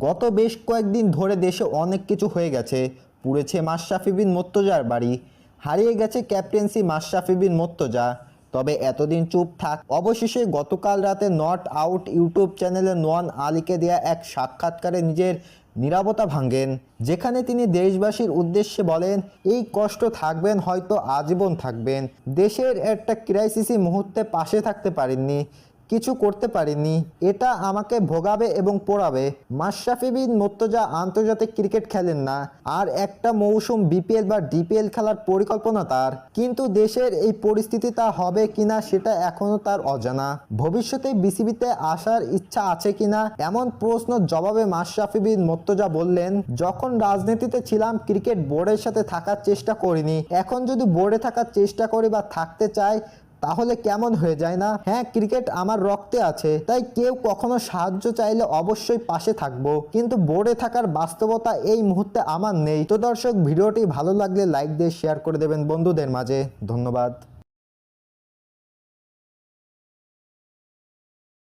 গত বেশ কয়েকদিন ধরে দেশে অনেক কিছু হয়ে গেছে। পুড়েছে মাশরাফি বিন মোত্তজার বাড়ি। হারিয়ে গেছে ক্যাপ্টেন্সি মাশরাফি বিন মোত্তজা তবে এতদিন চুপ থাক। অবশেষে গতকাল রাতে নট আউট ইউটিউব চ্যানেলে নোয়ান আলীকে দেয়া এক সাক্ষাৎকারে নিজের নীরবতা ভাঙেন, যেখানে তিনি দেশবাসীর উদ্দেশ্যে বলেন, এই কষ্ট থাকবেন, হয়তো আজীবন থাকবেন। দেশের একটা ক্রাইসিসি মুহূর্তে পাশে থাকতে পারেননি। কিছু করতে পারিনি। এটা আমাকে ভোগাবে এবং পোড়াবে। মাশরাফি বিন মোর্তজা আন্তর্জাতিক ক্রিকেট খেলেন না। আর একটা মৌসুম বিপিএল বা ডিপিএল খেলার পরিকল্পনা তার। কিন্তু দেশের এই পরিস্থিতি তা হবে কিনা সেটা এখনও তার অজানা। ভবিষ্যতে বিসিবিতে আসার ইচ্ছা আছে কিনা এমন প্রশ্ন জবাবে মাশরাফি বিন মোর্তজা বললেন, যখন রাজনীতিতে ছিলাম, ক্রিকেট বোর্ডের সাথে থাকার চেষ্টা করিনি। এখন যদি বোর্ডে থাকার চেষ্টা করি বা থাকতে চাই তাহলে কেমন হয়ে যায় না? হ্যাঁ ক্রিকেট আমার রক্তে আছে, তাই কেউ কখনো সাহায্য চাইলে অবশ্যই পাশে থাকব। কিন্তু বোর্ডে থাকার বাস্তবতা এই মুহূর্তে আমার নেই। তো দর্শক, ভিডিওটি ভালো লাগলে লাইক দিয়ে শেয়ার করে দেবেন বন্ধুদের মাঝে। ধন্যবাদ।